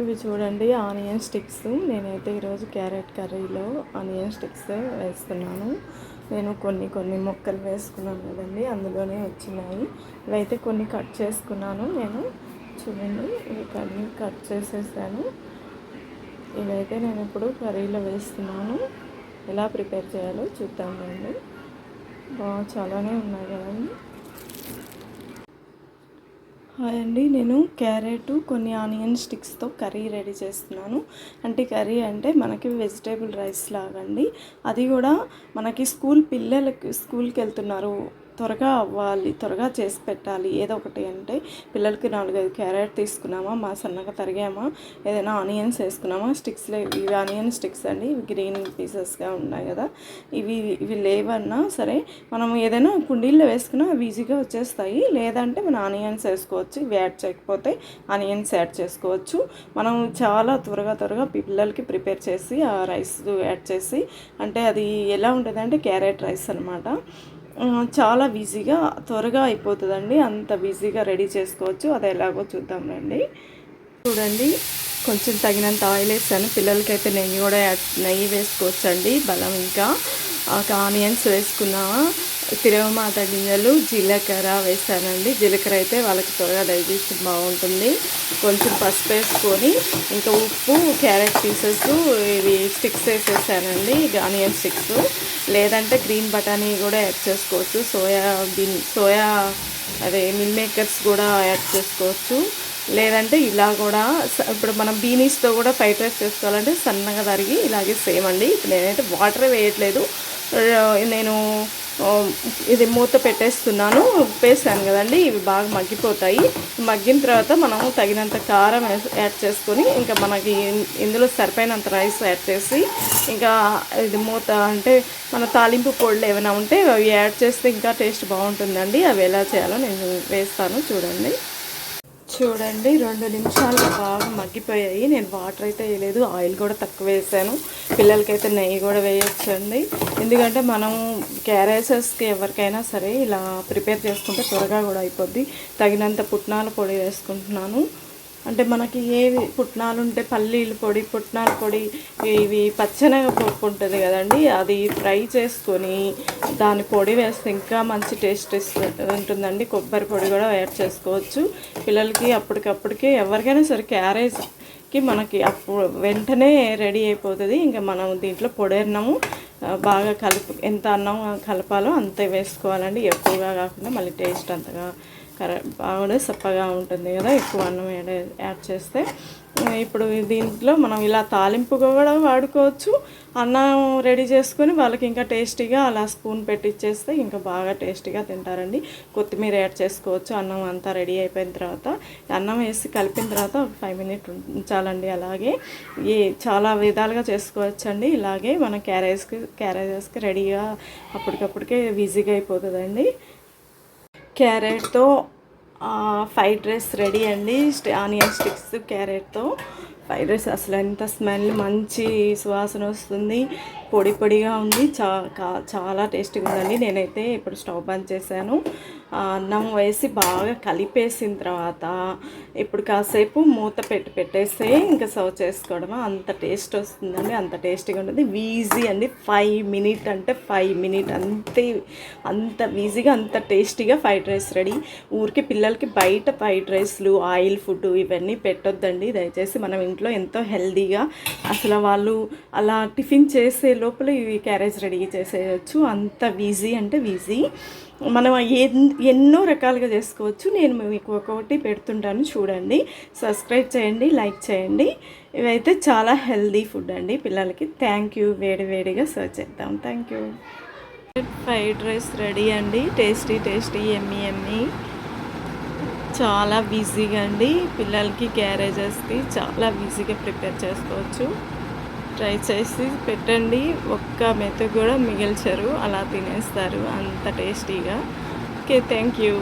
ఇవి చూడండి onion sticks. నేనైతే ఈరోజు క్యారెట్ కర్రీలో ఆనియన్ స్టిక్స్ వేస్తున్నాను. నేను కొన్ని కొన్ని మొక్కలు వేసుకున్నాను కదండి అందులోనే వచ్చినాయి. ఇవైతే కొన్ని కట్ చేసుకున్నాను నేను. చూడండి ఇవి కొన్ని కట్ చేసేసాను. ఇవైతే నేను ఇప్పుడు కర్రీలో వేస్తున్నాను. ఎలా ప్రిపేర్ చేయాలో చూద్దాం రండి బాగా చాలానే ఉన్నాయి కదండి. హాయ్ అండి. నేను క్యారెట్ కొన్ని ఆనియన్ స్టిక్స్తో కర్రీ రెడీ చేస్తున్నాను. అంటే కర్రీ అంటే మనకి వెజిటేబుల్ రైస్ లాగండి. అది కూడా మనకి స్కూల్ పిల్లలకి స్కూల్కి వెళ్తున్నారు త్వరగా అవ్వాలి త్వరగా చేసి పెట్టాలి. ఏదో ఒకటి అంటే పిల్లలకి నాలుగైదు క్యారెట్ తీసుకున్నామా మా సన్నగా తరిగామా ఏదైనా ఆనియన్స్ వేసుకున్నామా స్టిక్స్ ఇవి ఆనియన్ స్టిక్స్ అండి ఇవి గ్రీన్ పీసెస్గా ఉన్నాయి కదా. ఇవి ఇవి లేవన్నా సరే మనం ఏదైనా కుండీల్లో వేసుకున్నా అవి ఈజీగా వచ్చేస్తాయి. లేదంటే మనం ఆనియన్స్ వేసుకోవచ్చు ఇవి యాడ్ చేయకపోతే ఆనియన్స్ యాడ్ చేసుకోవచ్చు. మనం చాలా త్వరగా త్వరగా పిల్లలకి ప్రిపేర్ చేసి ఆ రైస్ యాడ్ చేసి అంటే అది ఎలా ఉంటుంది అంటే క్యారెట్ రైస్ అనమాట చాలా బిజీగా త్వరగా అయిపోతుందండి. అంత బిజీగా రెడీ చేసుకోవచ్చు. అది ఎలాగో చూద్దాం రండి. చూడండి కొంచెం తగినంత ఆయిల్ వేసాను. పిల్లలకైతే నెయ్యి కూడా నెయ్యి వేసుకోవచ్చండి బలం ఇంకా. ఆనియన్స్ వేసుకున్నా. తిరవమాత గింజలు జీలకర్ర వేసానండి. జీలకర్ర అయితే వాళ్ళకి త్వరగా డైజెషన్ బాగుంటుంది. కొంచెం పసుపు వేసుకొని ఇంకా ఉప్పు క్యారెట్ పీసెస్ ఇవి స్టిక్స్ వేసేసానండి ఆనియన్ స్టిక్స్. లేదంటే గ్రీన్ బఠానీ కూడా యాడ్ చేసుకోవచ్చు. సోయా బీన్ సోయా అదే మిల్ మేకర్స్ కూడా యాడ్ చేసుకోవచ్చు. లేదంటే ఇలా కూడా ఇప్పుడు మనం బీనీస్తో కూడా ఫ్రైడ్ రైస్ చేసుకోవాలంటే సన్నగా తరిగి ఇలాగే సేమ్ అండి. ఇప్పుడు నేనైతే వాటర్ వేయట్లేదు. నేను ఇది మూత పెట్టేస్తున్నాను. ఉప్పేసాను కదండి ఇవి బాగా మగ్గిపోతాయి. మగ్గిన తర్వాత మనం తగినంత కారం యాడ్ చేసుకొని ఇంకా మనకి ఇందులో సరిపోయినంత రైస్ యాడ్ చేసి ఇంకా ఇది మూత అంటే మన తాలింపు పొడులు ఏమైనా ఉంటే అవి యాడ్ చేస్తే ఇంకా టేస్ట్ బాగుంటుందండి. అవి ఎలా చేయాలో నేను వేస్తాను చూడండి. చూడండి రెండు నిమిషాలు బాగా మగ్గిపోయాయి. నేను వాటర్ అయితే వేయలేదు ఆయిల్ కూడా తక్కువ వేసాను. పిల్లలకైతే నెయ్యి కూడా వేయొచ్చండి. ఎందుకంటే మనం క్యారేసెస్కి ఎవరికైనా సరే ఇలా ప్రిపేర్ చేసుకుంటే త్వరగా కూడా అయిపోద్ది. తగినంత పుట్నాల పొడి వేసుకుంటున్నాను. అంటే మనకి ఏవి పుట్నాలు ఉంటే పల్లీలు పొడి పుట్నాల పొడి ఇవి పచ్చనగ పప్పు ఉంటుంది కదండి. అది ఫ్రై చేసుకొని దాని పొడి వేస్తే ఇంకా మంచి టేస్ట్ ఉంటుందండి. కొబ్బరి పొడి కూడా యాడ్ చేసుకోవచ్చు. పిల్లలకి అప్పటికప్పటికి ఎవరికైనా సరే క్యారేజ్కి మనకి అప్పుడు వెంటనే రెడీ అయిపోతుంది. ఇంకా మనం దీంట్లో పొడి బాగా కలుపు ఎంత అన్నం కలపాలో అంతే వేసుకోవాలండి. ఎక్కువగా కాకుండా మళ్ళీ టేస్ట్ అంతగా కరెక్ట్ బాగా సప్పగా ఉంటుంది కదా ఎక్కువ అన్నం యాడ్ చేస్తే. ఇప్పుడు దీంట్లో మనం ఇలా తాలింపుగా కూడా వాడుకోవచ్చు. అన్నం రెడీ చేసుకొని వాళ్ళకి ఇంకా టేస్టీగా అలా స్పూన్ పెట్టిచ్చేస్తే ఇంకా బాగా టేస్టీగా తింటారండి. కొత్తిమీర యాడ్ చేసుకోవచ్చు అన్నం అంతా రెడీ అయిపోయిన తర్వాత. అన్నం వేసి కలిపిన తర్వాత ఒక ఫైవ్ మినిట్ ఉంచాలండి అలాగే. ఏ చాలా విధాలుగా చేసుకోవచ్చండి. ఇలాగే మన క్యారేజ్కి క్యారేజెస్కి రెడీగా అప్పటికప్పటికే బిజీగా అయిపోతుందండి. క్యారెట్తో ఫ్రైడ్ రైస్ రెడీ అండి. ఆనియన్ స్టిక్స్ క్యారెట్తో. ఫ్రైడ్ రైస్ అసలు ఎంత స్మెల్ మంచి సువాసన వస్తుంది. పొడి పొడిగా ఉంది. చా చాలా టేస్టీగా ఉందండి. నేనైతే ఇప్పుడు స్టవ్ బంద్ చేశాను. అన్నం వేసి బాగా కలిపేసిన తర్వాత ఇప్పుడు కాసేపు మూత పెట్టి పెట్టేస్తే ఇంకా సర్వ్ చేసుకోవడమా అంత టేస్ట్ వస్తుందండి అంత టేస్టీగా ఉంటుంది. ఈజీ అండి. ఫైవ్ మినిట్ అంటే ఫైవ్ మినిట్ అంతే అంత ఈజీగా అంత టేస్టీగా ఫ్రైడ్ రైస్ రెడీ ఊరికి పిల్లలకి బయట ఫ్రైడ్ రైస్లు ఆయిల్ ఫుడ్ ఇవన్నీ పెట్టొద్దండి. దయచేసి మనం ఇంట్లో ఎంతో హెల్దీగా అసలు వాళ్ళు అలా టిఫిన్ చేసే లోపల ఇవి క్యారేజ్ రెడీ చేసేయచ్చు. అంత ఈజీ అంటే ఈజీ మనం ఎన్నో రకాలుగా చేసుకోవచ్చు. నేను మీకు ఒక్కొక్కటి పెడుతుంటాను చూడండి. సబ్స్క్రైబ్ చేయండి లైక్ చేయండి. ఇవైతే చాలా హెల్దీ ఫుడ్ అండి పిల్లలకి. Thank you. వేడి వేడిగా సర్వ్ చేద్దాం. Thank you. Fried rice ready అండి. Tasty tasty yummy yummy. చాలా బిజీగా అండి. పిల్లలకి క్యారేజెస్కి చాలా బిజీగా ప్రిపేర్ చేసుకోవచ్చు. ట్రై చేసి పెట్టండి. ఒక్క మెతుకు కూడా మిగిల్చరు. అలా తినేస్తారు. అంత టేస్టీగా. Okay thank you.